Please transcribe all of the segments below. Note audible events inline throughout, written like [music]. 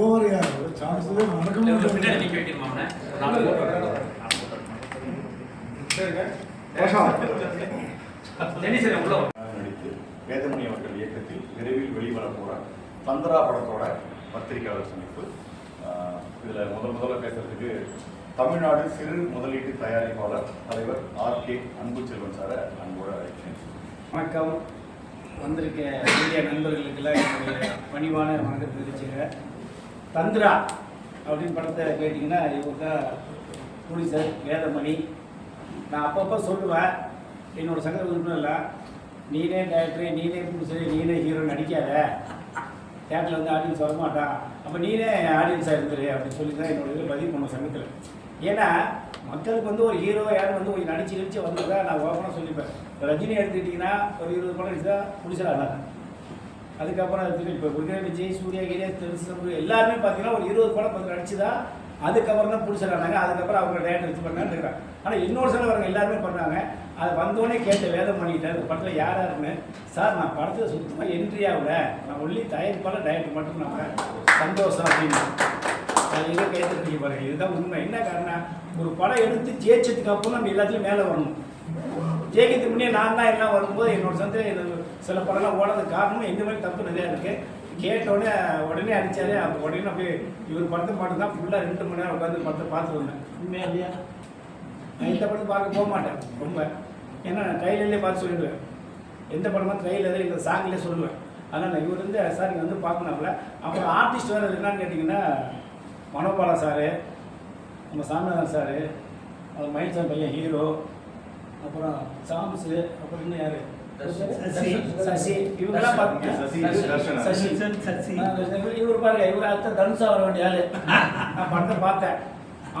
ஓவரையா சான்ஸே பின்னாடி முடியாது வேதமணி அவர்கள் இயக்கத்தில் விரைவில் வெளிவரப்போற தந்திரா படத்தோட பத்திரிகையாளர் சந்திப்பு. இதுல முதல் முதல்ல பேசுறதுக்கு தமிழ்நாடு சிறு முதலீட்டு தயாரிப்பாளர் தலைவர் ஆர் கே அன்புச்செல்வன் சாரை அன்போட அழைக்கிறேன். வணக்கம். வந்திருக்க மீடியா நண்பர்களுக்கெல்லாம் என்னுடைய பணிவான வணக்கத்தை தெரிவிச்சுக்கிறேன். தந்திரா அப்படின்னு படத்தை கேட்டிங்கன்னா இவர் தான் புனிசர் வேதமணி. நான் அப்பப்போ சொல்லுவேன் என்னோட சங்க உறுப்பினர் இல்லை நீனே டேரக்டரு நீனே புனிசர் நீனே ஹீரோ நடிக்காத. தேட்டரில் வந்து ஆடியன்ஸ் வரமாட்டான் அப்போ நீனே ஆடியன்ஸாக இருந்துரு அப்படின்னு சொல்லி தான் என்னோட இதில் பதிவு பண்ண சங்கத்தில். ஏன்னா மக்களுக்கு வந்து ஒரு ஹீரோ யாரும் வந்து கொஞ்சம் நடிச்சு நடிச்சு வந்ததாக நான் ஓப்பனாக சொல்லிப்பேன். ரஜினி எடுத்துக்கிட்டிங்கன்னா ஒரு இருபது படம் நடிச்சா புடிச்சா ஆனாங்க அதுக்கப்புறம் எடுத்துக்கிட்டு இப்போ விஜய் விஜய் சூர்யா கிரியா திருசம்பு எல்லாருமே பார்த்தீங்கன்னா ஒரு இருபது படம் பத்து நடிச்சுதா அதுக்கப்புறம் தான் பிடிச்சிடறாங்க அதுக்கப்புறம் அவங்க டேரக்டர் வச்சு பண்ணான்னு ஆனால் இன்னொரு சில வரவங்க எல்லாருமே பண்ணாங்க. அது வந்தோடனே கேட்ட வேதம் பண்ணிட்டேன் இந்த படத்தில் யார் யாருன்னு? சார் நான் படத்தில் சுத்தமாக என்ட்ரி ஆகல நான் ஒல்லி தயாரிப்பாளர் டைரக்டர் மட்டும் நான் சந்தோஷம் அப்படின்னு. அது எதுவும் கேட்டுருக்கீங்க பாருங்க. இதுதான் உண்மை. என்ன காரணம் ஒரு படம் எடுத்து ஜெயிச்சதுக்கு அப்புறம் நம்ம எல்லாத்துலையும் மேலே வரணும். ஜெயிக்கிறதுக்கு முன்னே நான் தான் எல்லாம் வரும்போது என்னோட சந்தை சில படம்லாம் ஓடாத காரணமும் இந்த மாதிரி தப்பு நிறையா இருக்கு. கேட்ட உடனே உடனே அடிச்சாரு அப்போ உடனே அப்படியே இவர் படத்தை பாட்டு தான் ஃபுல்லாக ரெண்டு மணி நேரம் உட்காந்து படத்தை பார்த்துட்டு வந்தேன். உண்மையா? இல்லையா நான் இந்த படத்தை பார்க்க போக மாட்டேன் ரொம்ப. ஏன்னா நான் ட்ரைலர்லேயே பார்த்து சொல்லிடுவேன். எந்த படமா ட்ரைலர் இந்த சாங்லேயே சொல்லுவேன். அதனால் நான் இவர் வந்து சார் இங்கே வந்து பார்க்கணும்ல. அப்புறம் ஆர்டிஸ்ட் வேறு என்னன்னு கேட்டிங்கன்னா மனோபாலா சாரு நம்ம சாமிநாதன் சாரு அவர் மயில்சாமி பையன் ஹீரோ அப்புறம் சாம்ஸு அப்புறம் இன்னும் யாரு சசி. சசி இவங்கெல்லாம் சசி. சசி இவர் பாருங்க இவர் அடுத்த தனுஷா வர வேண்டிய ஆளு நான் படத்தை பார்த்தேன்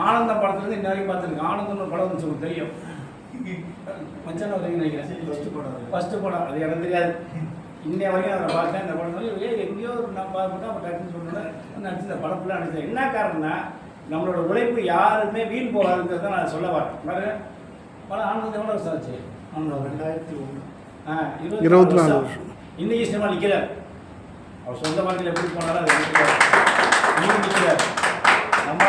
ஆனந்தம் படத்துல இருந்து இன்ன வரைக்கும் பார்த்துருக்கேன் ஆனந்தம்னு படம் உங்களுக்கு தெரியும் மச்சான வரைக்கும் நினைக்கிறேன் First படம் அது. ஃபர்ஸ்ட் படம் அது எனக்கு தெரியாது இன்னைய வரைக்கும் நான் பார்த்தேன் இந்த படம் வந்து ஏ எங்கேயோ ஒரு நான் பார்த்துட்டா அப்போ டக்குன்னு சொன்னேன் நடிச்சு இந்த படம் ஃபுல்லாக நடிச்சேன் என்ன காரணம்னா நம்மளோட உழைப்பு யாருமே வீண் போகாதுங்கிறத நான் சொல்ல வரேன் படம் ஆனந்தம் எவ்வளோ வருஷம் ஆச்சு? ரெண்டாயிரத்தி ஒன்று. ஆ, இருபத்தி நாலு வருஷம். இன்னைக்கு சினிமா நிற்கிறார் அவர் சொந்த வாழ்க்கையில் எப்படி போனாலும் அது நிற்கிறார் நீங்க நிற்கிறார் அம்மா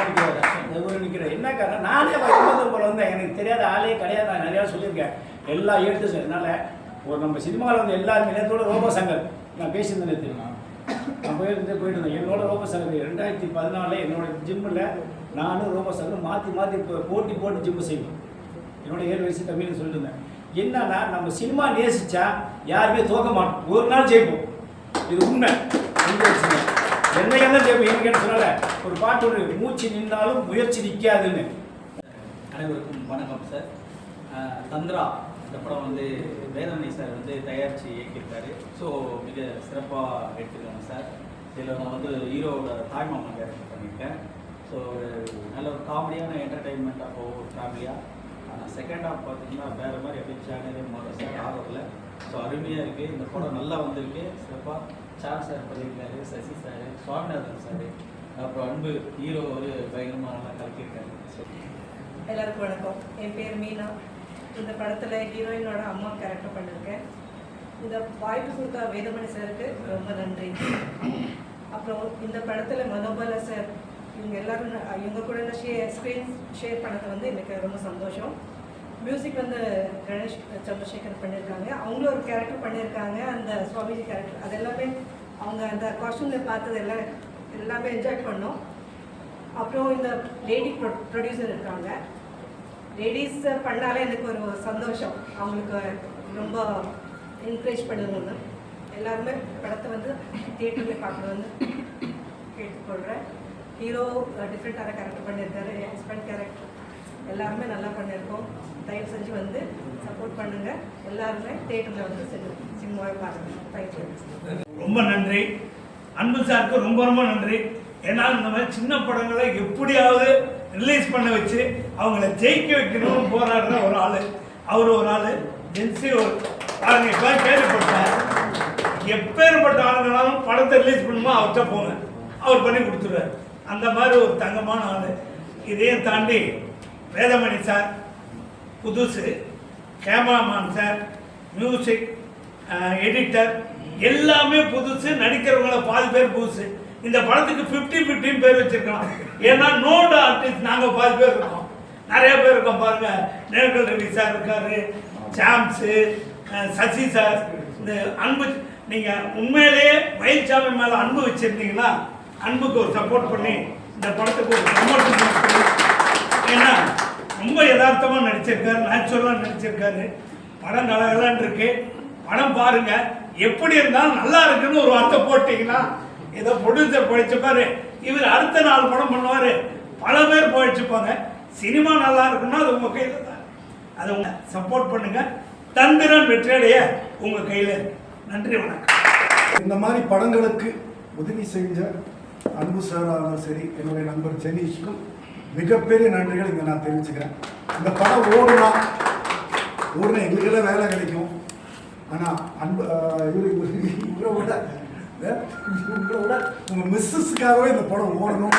நிற்கிறார் என்ன காரணம்? நானே வரும்போது போல வந்தேன் எனக்கு தெரியாத ஆளே கிடையாது. நான் நிறையா சொல்லியிருக்கேன். எல்லா எடுத்து அதனால ஒரு நம்ம சினிமாவில் வந்து எல்லாருமே நேரத்தோட ரோபோ சங்கர். நான் பேசியிருந்தேன் நேத்து. நான் போயிருந்து போயிட்டு இருந்தேன். என்னோட ரோபோ சங்கர் ரெண்டாயிரத்தி பதினாலில் என்னோட ஜிம்மில் நானும் ரோபோ சங்கர் மாற்றி மாற்றி போட்டி போட்டு ஜிம்மு செய்வோம். என்னோட ஏழு வயசு கம்மின்னு சொல்லிட்டு இருந்தேன் என்னன்னா நம்ம சினிமா நேசிச்சா யாருமே தோக்க மாட்டோம். ஒரு நாள் ஜெயிப்போம். இது உண்மை. உண்மை என்னைக்கு தான் ஜெயிப்போம்? எனக்கு சொன்னால ஒரு பாட்டு ஒரு மூச்சு நின்றாலும் முயற்சி நிற்காதுன்னு அனைவருக்கும் வணக்கம் சார் தந்திரா இந்த படம் வந்து வேதமணி சார் வந்து தயாரித்து இயக்கியிருக்காரு. ஸோ மிக சிறப்பாக எடுத்துருக்காங்க சார் இதில் நான் வந்து ஹீரோவோட தாய்மாமா கேரக்டர் பண்ணியிருக்கேன். ஸோ நல்ல ஒரு காமெடியான என்டர்டெயின்மெண்ட்டாக போகும் ஒரு ஃபேமிலியாக செகண்ட் ஹாஃப் பார்த்தீங்கன்னா வேறு மாதிரி அப்படியே சேனலே மாற சார் ஆர்வரில் ஸோ அருமையாக இருக்குது இந்த படம் நல்லா வந்திருக்கு. சிறப்பாக சார் சார் பண்ணியிருக்காரு சசி சார் சுவாமிநாதன் சார் அப்புறம் அன்பு ஹீரோ ஒரு பயங்கரமாக நல்லா கலக்கியிருக்காரு. எல்லாருக்கும் வணக்கம். என் பேர் மீனா. இந்த படத்தில் ஹீரோயினோட அம்மா கேரக்டர் பண்ணியிருக்கேன். இந்த வாய்ப்பு கொடுத்த வேதமணி சாருக்கு ரொம்ப நன்றி. அப்புறம் இந்த படத்தில் மனோபல சார் இவங்க எல்லாரும் இவங்க கூட இந்த ஷேர் ஸ்க்ரீன் ஷேர் பண்ணது வந்து எனக்கு ரொம்ப சந்தோஷம். மியூசிக் வந்து கணேஷ் சந்திரசேகர் பண்ணியிருக்காங்க அவங்களும் ஒரு கேரக்டர் பண்ணியிருக்காங்க அந்த சுவாமிஜி கேரக்டர் அது எல்லாமே அவங்க அந்த காஸ்டியூமில் பார்த்தது எல்லாம் எல்லாமே என்ஜாய் பண்ணோம். அப்புறம் இந்த லேடி ப்ரொ ப்ரொடியூசர் இருக்காங்க. லேடிஸ் பண்ணாலே எனக்கு ஒரு சந்தோஷம். அவங்களுக்கு ரொம்ப என்கரேஜ் பண்ணுவாங்க எல்லாருமே படத்தை வந்து தியேட்டரில் வந்து கேட்டுக்கொள்கிறேன் ஹீரோ டிஃப்ரெண்ட்டான கேரக்டர் பண்ணியிருக்காரு. என் ஹஸ்பண்ட் கேரக்டர் எல்லாருமே நல்லா பண்ணியிருக்கோம். தயவு செஞ்சு வந்து சப்போர்ட் பண்ணுங்க. எல்லாருமே தேட்டரில் வந்து சினிமாவை பாருங்கள் தேங்க்யூ ரொம்ப நன்றி. அன்பு சாருக்கு ரொம்ப ரொம்ப நன்றி. ஏன்னா இந்த மாதிரி சின்ன படங்களை எப்படியாவது ரிலீஸ் பண்ண வச்சு அவங்கள ஜெயிக்க வைக்கணும்னு போராடுற ஒரு ஆள். அவர் ஒரு ஆள். ஜென்சி ஒரு பாருங்க இப்போ கேள்விப்பட்டார் எப்பேற்பட்ட ஆளுங்களாலும் படத்தை ரிலீஸ் பண்ணுமோ அவர்கிட்ட போங்க. அவர் பண்ணி கொடுத்துருவார். அந்த மாதிரி ஒரு தங்கமான ஆள். இதையும் தாண்டி வேதமணி சார் புதுசு கேமராமேன் சார் மியூசிக் எடிட்டர் எல்லாமே புதுசு நடிக்கிறவங்கள பாதி பேர் புதுசு. இந்த படத்துக்கு 50 ஃபிஃப்டின் பேர் வச்சிருக்கலாம் ஏன்னா நோட் ஆர்டிஸ்ட் நாங்கள் பாதி பேர் இருக்கோம். நிறைய பேர் இருக்கோம் பாருங்க. நேர்கள் ரவி சார் இருக்காரு சாம்ஸு சசி சார் இந்த அன்பு நீங்கள் உண்மையிலேயே மயில்சாமி மேலே அன்பு வச்சுருந்தீங்கன்னா அன்புக்கு ஒரு சப்போர்ட் பண்ணி இந்த படத்துக்கு ஒரு ப்ரமோஷன் ஏன்னா ரொம்ப யதார்த்தமாக நடிச்சிருக்காரு நேச்சுரலாக நடிச்சிருக்காரு. படம் கலகலன்னு இருக்கு. படம் பாருங்க. எப்படி இருந்தாலும் நல்லா இருக்குன்னு ஒரு வார்த்தை போட்டீங்கன்னா ஏதோ ப்ரொடியூசர் போயிடுச்சுப்பாரு இவர் அடுத்த நாள் படம் பண்ணுவார். பல பேர் போயிடுச்சுப்பாங்க சினிமா நல்லா இருக்குன்னா அது உங்கள் கையில் தான். அதை உங்க சப்போர்ட் பண்ணுங்க. தந்திரன் வெற்றியடைய உங்கள் கையில் நன்றி வணக்கம். இந்த மாதிரி படங்களுக்கு உதவி செஞ்ச அன்பு சாராலும் சரி என்னுடைய நண்பர் ஜெனீஷ்க்கும் மிகப்பெரிய நன்றிகள் இங்கே நான் தெரிவிச்சுக்கிறேன். இந்த படம் ஓடுனா ஓடுனா எங்களுக்கெல்லாம் வேலை கிடைக்கும். ஆனால் அன்பு இவரு விட அஹ், இவரை விட உங்கள் மிஸ்ஸஸ்க்காகவே இந்த படம் ஆடுவோம்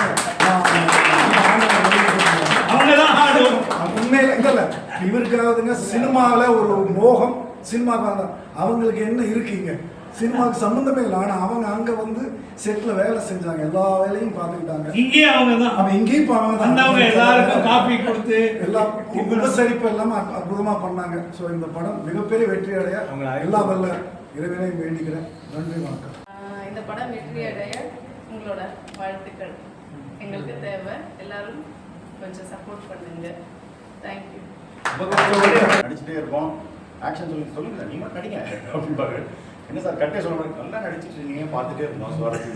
உண்மையில இல்ல இவருக்காவதுங்க சினிமாவில் ஒரு மோகம் சினிமாவுக்கு அவங்களுக்கு என்ன இருக்குங்க சினிமாவுக்கு சம்மந்தமே இல்லை. ஆனால் அவங்க அங்கே வந்து செட்டில் வேலை செஞ்சாங்க. எல்லா வேலையும் பார்த்துக்கிட்டாங்க. இங்கேயே அவங்க தான். அவன் இங்கேயும் அவங்க தான். வந்தவங்க எல்லாருக்கும் காபி கொடுத்து எல்லா உபசரிப்பு எல்லாமே அற்ப- அற்புதமா பண்ணாங்க. ஸோ இந்த படம் மிகப்பெரிய வெற்றி அடைய எல்லா வல்ல இறைவனையும் வேண்டிக்கிறேன். நன்றி வணக்கம். இந்த படம் வெற்றி அடைய உங்களோட வாழ்த்துக்கள். எங்களுக்கு தேவை. எல்லாரும் கொஞ்சம் சப்போர்ட் பண்ணுங்க. தேங்க்யூ நடிச்சுட்டே இருப்போம். ஆக்ஷன் சொல்லி சொல்லுங்க. நீங்க மட்டும் நடிங்க. அப்படிம்பாரு என்ன சார் கட்டே சொல்ல மாதிரி நல்லா நடிச்சிட்டு இருக்கீங்க பார்த்துட்டே இருந்தோம் சுவாரஸ்யம்.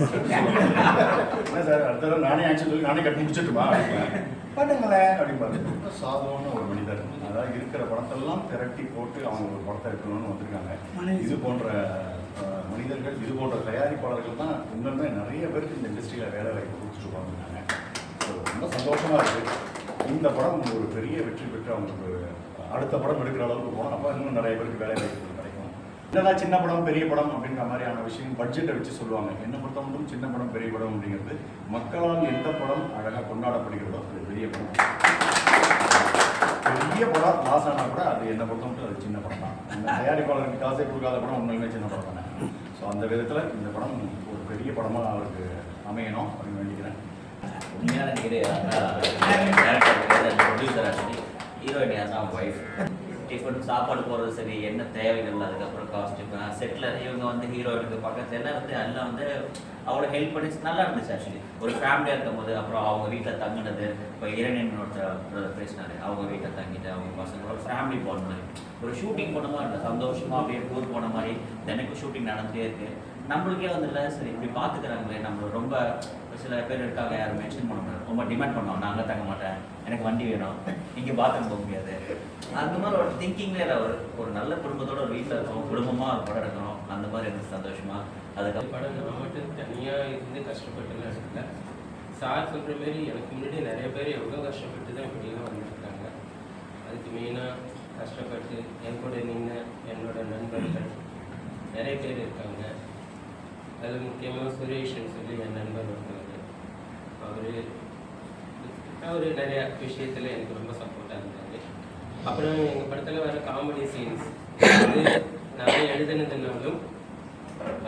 என்ன சார் அடுத்த தடவை நானே ஆக்ஷன் சொல்லி நானே கட்டி முடிச்சிட்டுமா? பண்ணுங்களேன் ரொம்ப சாதாரண ஒரு மனிதர். அதாவது இருக்கிற படத்தெல்லாம் திரட்டி போட்டு அவங்க ஒரு படத்தை எடுக்கணும்னு வந்திருக்காங்க. இது போன்ற மனிதர்கள் இது போன்ற தயாரிப்பாளர்கள் தான் உண்மையுமே நிறைய பேருக்கு இந்த இண்டஸ்ட்ரியில் வேலை வாய்ப்பு கொடுத்துட்டு ஸோ ரொம்ப சந்தோஷமா இருக்கு. இந்த படம் ஒரு பெரிய வெற்றி பெற்று அவங்களுக்கு அடுத்த படம் எடுக்கிற அளவுக்கு போனோம். அப்போ இன்னும் நிறைய பேருக்கு வேலை கிடைக்கும் என்னதான் சின்ன படம் பெரிய படம் அப்படின்ற மாதிரியான விஷயம் பட்ஜெட்டை வச்சு சொல்லுவாங்க. என்ன பொறுத்த மட்டும் சின்ன படம் பெரிய படம் அப்படிங்கிறது மக்களால் எந்த படம் அழகாக கொண்டாடப்படுகிறதோ அது பெரிய படம். பெரிய படம் லாஸ் ஆனால் கூட அது என்ன பொறுத்த மட்டும் அது சின்ன படம் தான். இந்த தயாரிப்பாளருக்கு காசே கொடுக்காத படம் உண்மையுமே சின்ன படம் தானே. ஸோ அந்த விதத்தில் இந்த படம் ஒரு பெரிய படமாக அவருக்கு அமையணும் அப்படின்னு வேண்டிக்கிறேன். உண்மையான டிஃபன் சாப்பாடு போடுறது சரி என்ன தேவைகள் அதுக்கப்புறம் காஸ்ட்யூம் செட்டில் இவங்க வந்து ஹீரோயினுக்கு பக்கத்துல எல்லாம் வந்து எல்லாம் வந்து அவ்வளோ ஹெல்ப் பண்ணி நல்லா இருந்துச்சு ஆக்சுவலி ஒரு ஃபேமிலியாக இருக்கும் போது அப்புறம் அவங்க வீட்டில் தங்கினது இப்போ இரணியன் ஒருத்தர் பேசினாரு. அவங்க வீட்டில் தங்கிட்டு அவங்க பசங்களோட ஃபேமிலி போன மாதிரி. ஒரு ஷூட்டிங் போன மாதிரி இல்லை சந்தோஷமாக அப்படியே டூர் போன மாதிரி தினைக்கும் ஷூட்டிங் நடந்துட்டே இருக்கு. நம்மளுக்கே வந்து இல்லை சரி இப்படி பார்த்துக்கிறாங்களே நம்ம ரொம்ப சில பேர் இருக்காங்க யாரும் மென்ஷன் பண்ண முடியாது. ரொம்ப டிமாண்ட் பண்ணுவோம் நான் அங்கே தங்க மாட்டேன் எனக்கு வண்டி வேணும் இங்கே பாத்ரூம் போக முடியாது. அந்த மாதிரி ஒரு திங்கிங்ல ஒரு ஒரு நல்ல குடும்பத்தோட ஒரு வீட்டில் இருக்கணும் குடும்பமாக ஒரு படம் எடுக்கணும் அந்த மாதிரி எனக்கு சந்தோஷமா அதுக்கப்புறம் படம் நான் மட்டும் தனியாக இருந்து கஷ்டப்பட்டுலாம் எடுக்கல. சார் சொல்கிற மாரி எனக்கு முன்னாடி நிறைய பேர் எவ்வளோ கஷ்டப்பட்டு தான் இப்படிலாம் வந்துருக்காங்க. அதுக்கு மெயினாக கஷ்டப்பட்டு என் கூட நின்று என்னோட நண்பர்கள் நிறைய பேர் இருக்காங்க. அதில் முக்கியமாக சுரேஷ்னு சொல்லி என் நண்பர் ஒருத்தவர் அவர் அவர் நிறைய விஷயத்தில் எனக்கு ரொம்ப சந்தோஷம் அப்புறம் எங்கள் படத்தில் வர காமெடி சீன்ஸ் அது நான் எழுதுனதுனாலும்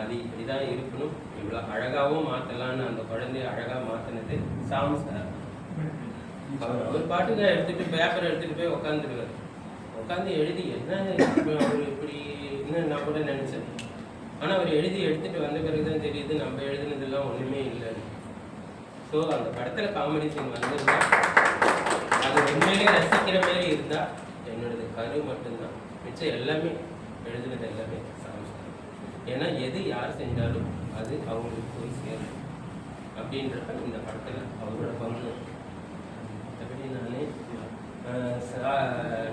அது இப்படி தான் இருக்கணும். இவ்வளோ அழகாகவும் மாற்றலான்னு அந்த குழந்தைய அழகாக மாற்றினது சாம் சார். அவர் அவர் பாட்டுக்கு எடுத்துகிட்டு பேப்பர் எடுத்துகிட்டு போய் உட்காந்துருவார் உட்காந்து எழுதி என்ன அவர் இப்படி இன்னும் நான் கூட நினச்சேன். ஆனால் அவர் எழுதி எடுத்துகிட்டு வந்த பிறகு தான் தெரியுது நம்ம எழுதுனதெல்லாம் ஒன்றுமே இல்லைன்னு. ஸோ அந்த படத்தில் காமெடி சீன் வந்திருந்தா அது உண்மையிலே ரசிக்கிற மாதிரி இருந்தால் என்னோடது கரு மட்டும்தான். மிச்சம் எல்லாமே எழுதுனது எல்லாமே சாம்சாரம் ஏன்னா எது யார் செஞ்சாலும் அது அவங்களுக்கு போய் சேரும். அப்படின்றப்ப இந்த படத்தில் அவரோட பங்கு மற்றபடி நான்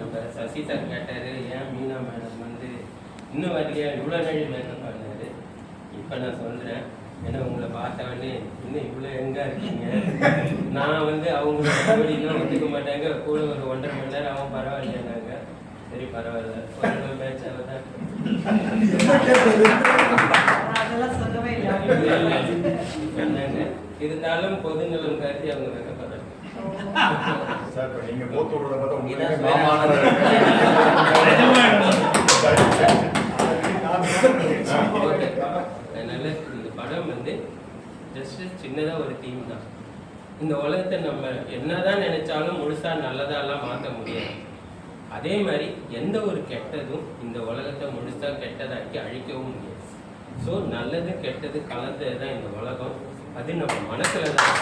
நம்ம சசி சார் கேட்டார் ஏன் மீனா மேடம் வந்து இன்னும் வரலையா? இவ்வளோ நாள் மேடம் பண்ணார். இப்போ நான் சொல்கிறேன் ஏன்னா உங்களை பார்த்தவொடனே இன்னும் இவ்வளோ எங்கே இருக்கீங்க? நான் வந்து அவங்க அப்படிலாம் ஒத்துக்க மாட்டாங்க. கூட ஒரு ஒன்றரை மணி நேரம் அவன் பரவாயில்லையானாங்க சரி பரவாயில்ல. ஒரு மேட்ச் தான் என்ன கேட்டது அதெல்லாம் சொல்லவே இல்லை. சொன்னாங்க இருந்தாலும் பொதுநலம் கருதி அவங்க வைக்கப்படுறாங்க சார் நீங்கள் போத்து விடுறத பார்த்தா உண்மையிலே [laughs] இதான் மாமான அதனால இந்த படம் வந்து ஜஸ்ட் சின்னதாக ஒரு தீம் தான். இந்த உலகத்தை நம்ம என்னதான் நினைச்சாலும் முழுசா நல்லதாலாம் மாற்ற முடியாது. அதே மாதிரி எந்த ஒரு கெட்டதும் இந்த உலகத்தை முழுசா கெட்டதாக்கி அழிக்கவும் முடியாது. ஸோ நல்லது கெட்டது கலந்தது தான் இந்த உலகம். அது நம்ம மனசுல தான்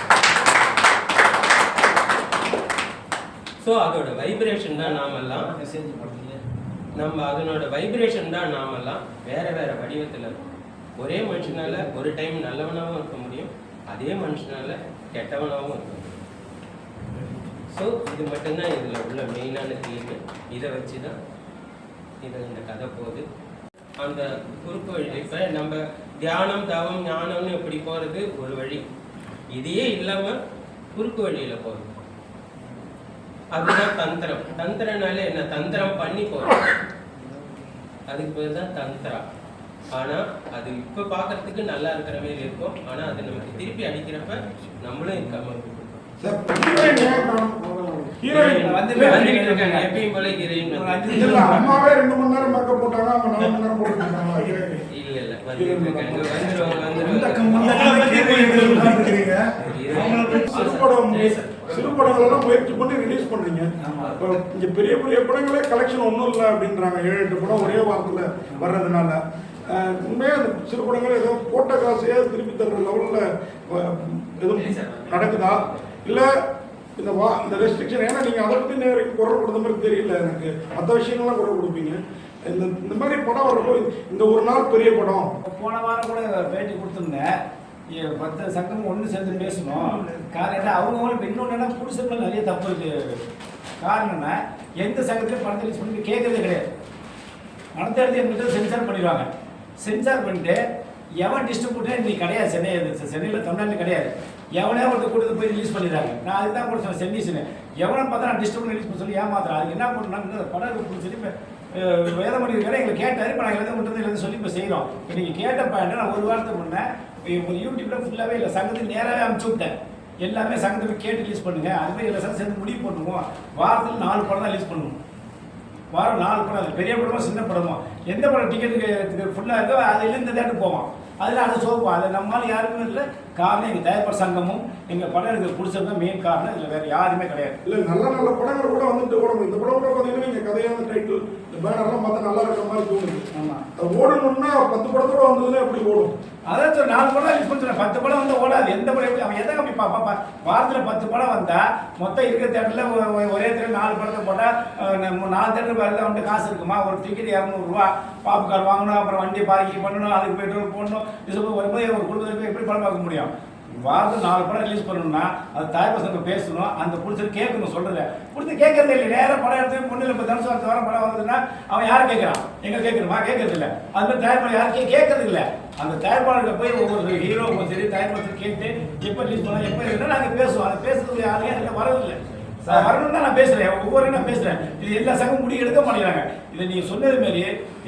ஸோ அதோட வைப்ரேஷன் தான் நாமெல்லாம் நம்ம அதனோட வைப்ரேஷன் தான் நாமெல்லாம் வேற வேற வடிவத்தில் இருக்கும். ஒரே மனுஷனால ஒரு டைம் நல்லவனாகவும் இருக்க முடியும் அதே மனுஷனால கெட்டவனாகவும் இருக்க முடியும். ஸோ இது மட்டும்தான் இதில் உள்ள மெயினான தீர்வு. இதை வச்சு தான் இது இந்த கதை போகுது. அந்த குறுக்கு வழி இப்போ நம்ம தியானம் தவம் ஞானம்னு இப்படி போகிறது ஒரு வழி. இதையே இல்லாமல் குறுக்கு வழியில் போகிறது அதுதான் தந்திரம். தந்திரனால என்ன? தந்திரம் பண்ணி போறோம் அதுக்கு பேர் தான் தந்திரா. ஆனா அது இப்ப பார்க்கறதுக்கு நல்லா இருக்கிற மாதிரி இருக்கும். ஆனா அது நமக்கு திருப்பி அடிக்கிறப்ப நம்மளும் இருக்காம எப்பயும் போல ஹீரோயின் இல்ல இல்ல வந்துருவாங்க சிறுபடங்கள் எல்லாம் முயற்சி பண்ணி ரிலீஸ் பண்றீங்க. ஆமா. இப்போ இங்க பெரிய பெரிய படங்களே கலெக்ஷன் ஒன்றும் இல்லை அப்படின்றாங்க. ஏழு எட்டு படம் ஒரே வாரத்துல வர்றதுனால. அஹ், உண்மையா அந்த சிறு படங்கள் ஏதோ போட்ட காசையே திருப்பி தர்ற லெவல்ல எதுவும் நடக்குதா? இல்ல இந்த வா இந்த ரெஸ்ட்ரிக்ஷன் ஏன்னா நீங்க அதை பத்தி நேர வரைக்கும் குரல் கொடுத்த மாதிரி தெரியல எனக்கு. மற்ற விஷயங்கள்லாம் குரல் கொடுப்பீங்க. இந்த இந்த மாதிரி படம் வர்றப்போ இந்த ஒரு நாள் பெரிய படம். போன வாரம் கூட பேட்டி கொடுத்துருந்தேன். இ- பத்து சங்கம் ஒன்று சேர்ந்து பேசணும். காரணம் என்ன அவங்கவுங்களுக்கு இன்னொன்று என்ன புதுசுல நிறைய தப்பு இருக்கு. காரணம் என்ன? எந்த சங்கத்திலையும் பணத்தை ரிலீஸ் பண்ணி கேட்கறதே கிடையாது. பணத்தை எடுத்து எங்கிட்ட சென்சார் பண்ணிடுவாங்க. சென்சார் பண்ணிட்டு எவன் டிஸ்ட்ரிபியூட்டர் இன்னைக்கு கிடையாது. சென்னை சென்னையில் தமிழ்நாட்டில் கிடையாது. எவனே ஒருத்தர் கொடுத்து போய் ரிலீஸ் பண்ணிடுறாங்க. நான் அதுதான் கூட சொன்னேன் சென்னிஸ்னு எவனை பார்த்தா நான் டிஸ்ட்ரிபியூட் ரிலீஸ் பண்ண சொல்லி ஏமாத்துறேன்? அதுக்கு என்ன பண்ணுறாங்க படம் இருக்கு சொல்லி இப்போ வேதமணி இருக்காரு எங்களை கேட்டார் இப்போ நாங்கள் எழுத மட்டும் எழுத சொல்லி இப்போ செய்கிறோம் இப்போ நீங்கள் கேட்டப்ப என்ன நான் ஒரு வாரத்துக்கு முன்னே ஒரு யூடியூப்பில் ஃபுல்லாகவே இல்லை சங்கத்துக்கு நேராகவே அனுப்பிச்சு விட்டேன். எல்லாமே சங்கத்தை போய் கேட்டு ரிலீஸ் பண்ணுங்கள் அது மாதிரி சார் சேர்ந்து முடிவு பண்ணுவோம். வாரத்தில் நாலு படம் தான் ரிலீஸ் பண்ணுவோம். வாரம் நாலு படம் அது பெரிய படமோ சின்ன படமோ. எந்த படம் டிக்கெட்டுக்கு ஃபுல்லாக இருக்கோ அதில் இந்த தேட்டர் போவோம் அதில் அது சோப்போம் அது நம்மளால யாருக்குமே இல்லை. காரணம் எங்கள் தயாரிப்பாளர் சங்கமும் எங்கள் படம் எனக்கு பிடிச்சது மெயின் காரணம் இதில் வேறு யாருமே கிடையாது. இல்ல நல்ல நல்ல படங்கள் கூட வந்துட்டு ஓடும். இந்த படம் கூட பாத்தீங்கன்னா நீங்க கதையான டைட்டில் இந்த பேனர்லாம் பார்த்தா நல்லா இருக்கிற மாதிரி தோணுது. ஆமாம் அது ஓடணும்னா பத்து படத்தோட வந்ததுன்னா எப்படி ஓடும்? அதான் சார் நாலு படம் ரிலீஸ் பண்ணுறேன் பத்து படம் வந்து ஓடாது. எந்த படம் எப்படி அவன் எதை அப்படி பார்ப்பான் பா- வாரத்தில் பத்து படம் வந்தா மொத்தம் இருக்கிற தேட்டரில் ஒரே தேட்டர் நாலு படத்தை போட்டால் நாலு தேட்டர் வரல அவன்கிட்ட காசு இருக்குமா? ஒரு டிக்கெட் இரநூறுவா. பாப்கார்ன் வாங்கணும் அப்புறம் வண்டி பார்க்கிங் பண்ணணும் அதுக்கு பெட்ரோல் போடணும். இது வரும்போது ஒரு குடும்பத்துக்கு எப்படி படம் பார்க்க முடியும்? வாரத்தில் நாலு படம் ரிலீஸ் பண்ணணும்னா அது தாய் பசங்க பேசணும் அந்த பிடிச்சது கேட்கணும் சொல்றத. பிடிச்சி கேட்கறதே இல்லை நேரா படம் எடுத்து பொண்ணு இப்போ தனுசு அடுத்த வாரம் படம் வருதுன்னா அவன் யாரை கேட்கறான்? எங்க கேட்கணுமா? கேட்கறது இல்லை. அது மாதிரி தயாரிப்பாளர் யாரும் கேட்கறது இல்லை. அந்த தயாரிப்பாளர்கிட்ட போய் ஒவ்வொரு ஹீரோவும் சரி தயாரிப்பாளர் கேட்டு எப்போ ரிலீஸ் பண்ணலாம் எப்போ இருந்தால் நாங்கள் பேசுவோம். அதை பேசுறதுக்கு யாரும் என்கிட்ட வரதில்லை நான் வரணும் தான் நான் பேசுறேன். ஒவ்வொரு நான் பேசுறேன். இது எல்லா சங்கமும் முடிவு எடுக்க மாட்டேங்கிறாங்க. இதை நீங்க சொன்னது மாதிரி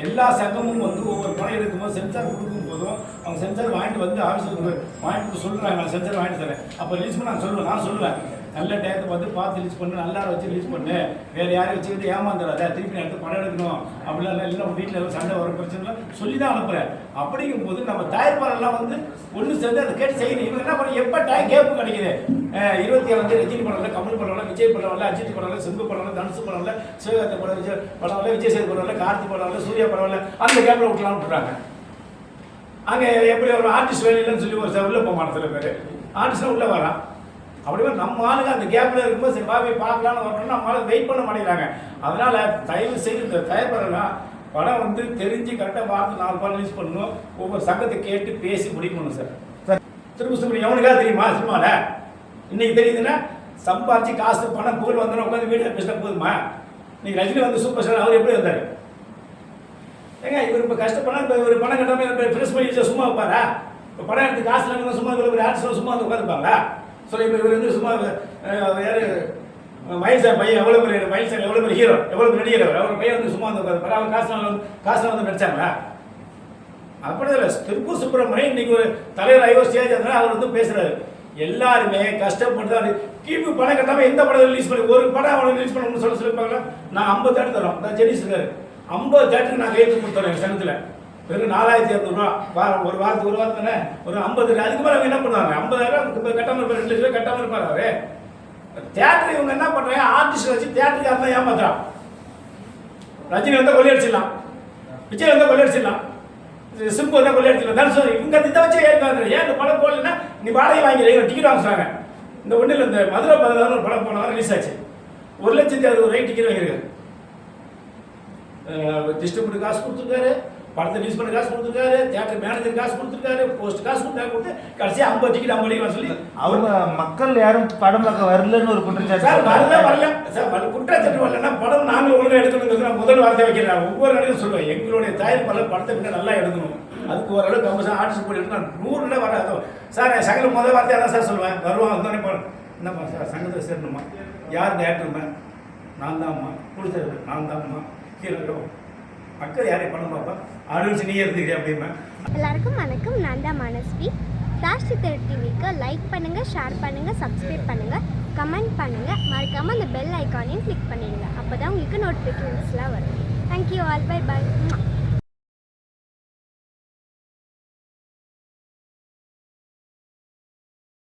எல்லா சங்கமும் வந்து ஒவ்வொரு படம் எடுக்கும்போது சென்சார் கொடுக்கும் போதும் அவங்க சென்சார் வாங்கிட்டு வந்து ஆஃபீஸுக்கு வாங்கிட்டு சொல்கிறாங்க நான் சென்சார் வாங்கிட்டு தரேன் அப்போ ரிலீஸ் பண்ண நான் சொல்லுவேன் நான் சொல்லுவேன் நல்ல டயத்தை பார்த்து பார்த்து ரிலீஸ் பண்ணு நல்லா வச்சு ரிலீஸ் பண்ணு வேறு யாரையும் வச்சுக்கிட்டு ஏமாந்துடாத திருப்பி எடுத்து படம் எடுக்கணும் அப்படிலாம் இல்லை இல்லை வீட்டில் எல்லாம் சண்டை வர பிரச்சனை சொல்லி தான் அனுப்புகிறேன் அப்படிங்கும் போது நம்ம தயாரிப்பாளர்லாம் வந்து ஒன்று சேர்ந்து அதை கேட்டு செய்யணும் இவங்க என்ன பண்ணி எப்போ டைம் கேப்பு கிடைக்குது இருபத்தி ஏழாம் தேதி ரஜினி படம் கமல் படம் விஜய் படம் அஜித் படம் சிம்பு படம் தனுசு படம் இல்லை படம் விஜய் படம் விஜய் சேது படம் கார்த்தி படம் சூர்யா படம் அந்த கேப்பில் விட்டுலாம் விட்டுறாங்க அங்கே எப்படி ஒரு ஆர்டிஸ்ட் வேலையிலன்னு சொல்லி ஒரு உள்ள போக மாட்டோம் சில பேர். ஆர்டிஸ்ட்லாம் உள்ளே வரான் அப்படி நம்ம ஆளுங்க அந்த கேப்பில் இருக்கும்போது சரி பாபி பார்க்கலான்னு பார்க்கலாம்னு வரணும்னா நம்ம ஆளுங்க வெயிட் பண்ண மாட்டேங்கிறாங்க. அதனால் தயவு செய்து இந்த தயப்படலாம் படம் வந்து தெரிஞ்சு கரெக்டாக பார்த்து நாலு படம் ரிலீஸ் பண்ணணும். ஒவ்வொரு சங்கத்தை கேட்டு பேசி முடிக்கணும் சார் சார். திரும்ப சுப்ரமணியம் எவனுக்காக தெரியுமா? சினிமாவில் இன்னைக்கு தெரியுதுன்னா சம்பாரிச்சு காசு பணம் புகழ் வந்தோன்னா உட்காந்து வீட்டில் பேசினா போதுமா? இன்னைக்கு ரஜினி வந்து சூப்பர் ஸ்டார் அவர் எப்படி வந்தார்? ஏங்க இவர் இப்போ கஷ்டப்படா இப்போ இவர் பணம் கட்டாமல் இப்போ ஃப்ரெஷ் பண்ணி சும்மா வைப்பாரா இப்போ படம் எடுத்து காசு இல்லாமல் சும்மா இருக்கிற ஒரு ஆர்டிஸ்ட் சும்மா வந்து உட்காந்துப்பாங்களா சொல்லி இப்போ இவர் வந்து சும்மா யார் யாரு மயில் சார் பையன் எவ்வளோ பெரிய மயில் சார் எவ்வளோ பெரிய ஹீரோ எவ்வளோ பெரிய நடிகர் அவர்? அவர் பையன் வந்து சும்மா வந்து உட்காந்து அவர் காசு வந்து காசு வந்து நடிச்சாங்களா அப்படி இல்லை திருப்பூர் சுப்பிரமணியன் இன்னைக்கு ஒரு தலைவர் ஐயோ ஸ்டேஜ் அதனால அவர் வந்து பேசுறாரு. எல்லாருமே கஷ்டப்பட்டு தான் கிபி படம் கட்டாமல் எந்த படம் ரிலீஸ் பண்ணி ஒரு படம் அவனை ரிலீஸ் பண்ணணும்னு சொல்ல சொல்லியிருப்பாங்களா நான் ஐம்பது தேட்டர் தரோம் நான் ஜெனிஸ் இருக்காரு. ஐம்பது தேட்டருக்கு நான் கையெழுத்து கொடுத்தோம் எங்கள் சங்கத்தில். வெறும் நாலாயிரத்தி இரநூறுவா வாரம் ஒரு வாரத்துக்கு ஒரு வாரம் தானே? ஒரு ஐம்பது அதுக்கு மேலே அவங்க என்ன பண்ணுவாங்க? ஐம்பதாயிரம் இப்போ கட்டாமல் இருப்பார். ரெண்டு லட்சம் ரூபாய் கட்டாமல் இருப்பார் அவர். தேட்டர் இவங்க என்ன பண்ணுறாங்க ஆர்டிஸ்ட் வச்சு தேட்டருக்கு தான் ஏமாத்துறான். ரஜினி வந்தால் கொள்ளையடிச்சிடலாம். விஜய் வந்தால் கொள்ளையடிச்சிடலாம். சிம்பு வந்தால் கொள்ளையடிச்சிடலாம். தனுஷ் இவங்க இதை வச்சு ஏற்காது ஏன் இந்த படம் போடலன்னா நீ வாடகை வாங்கி டிக்கெட் வாங்குறாங்க இந்த ஒன்றில் இந்த மதுரை பதினாறு ஒரு படம் போன ரிலீஸ் ஆச்சு. ஒரு லட்சத்தி அறுபது ரூபாய் டிக்கெட் வாங்கியிருக்காரு. டிஸ்ட்ரிபியூட்டர் காசு கொடுத்துருக்காரு படத்தை ரிலீஸ் பண்ண காசு கொடுத்துருக்காரு தியேட்டர் மேனேஜர் காசு கொடுத்துருக்காரு போஸ்ட் காசு கொடுத்தா கொடுத்து கடைசியாக ஐம்பது டிக்கெட் ஐம்பது சொல்லி அவங்க மக்கள் யாரும் படம் பார்க்க வரலன்னு ஒரு குற்றச்சாட்டு சார் வரல. வரல. சார் குற்றச்சாட்டு வரலன்னா படம் நாங்கள் ஒழுங்காக எடுக்கணுங்கிறது நான் முதல் வார்த்தை வைக்கிறேன். ஒவ்வொரு நடிகரும் சொல்லுவேன் எங்களுடைய தயாரிப்பாளர் படத்தை பின்ன நல்லா எடுக்கணும். அதுக்கு ஓரளவுக்கு அவங்க சார் ஆர்டிஸ்ட் போய் எடுக்கணும். நூறுல வராதோ சார் சகல முதல் வார்த்தையாக தான் சார் சொல்லுவேன். வருவான் வந்தோடனே போ என்னம்மா சார் சங்கத்தில் சேரணுமா? யார் டேரக்டர்மா நான் தான்மா கொடுத்தது நான் தான்மா ஹீரோ மக்கள் யாரையும் பண்ண பார்ப்பா? ஆடியன்ஸ் நீ இருந்துக்கிறேன் அப்படிமா எல்லாருக்கும் வணக்கம். நான் தான் மனஸ்வி. ஃப்ளாஷ் சித்தர் டிவிக்கு லைக் பண்ணுங்கள் ஷேர் பண்ணுங்கள் சப்ஸ்கிரைப் பண்ணுங்கள் கமெண்ட் பண்ணுங்கள் மறக்காமல் அந்த பெல் ஐக்கானையும் கிளிக் பண்ணிடுங்க. அப்போ தான் உங்களுக்கு நோட்டிஃபிகேஷன்ஸ்லாம் வரும். Thank you all by by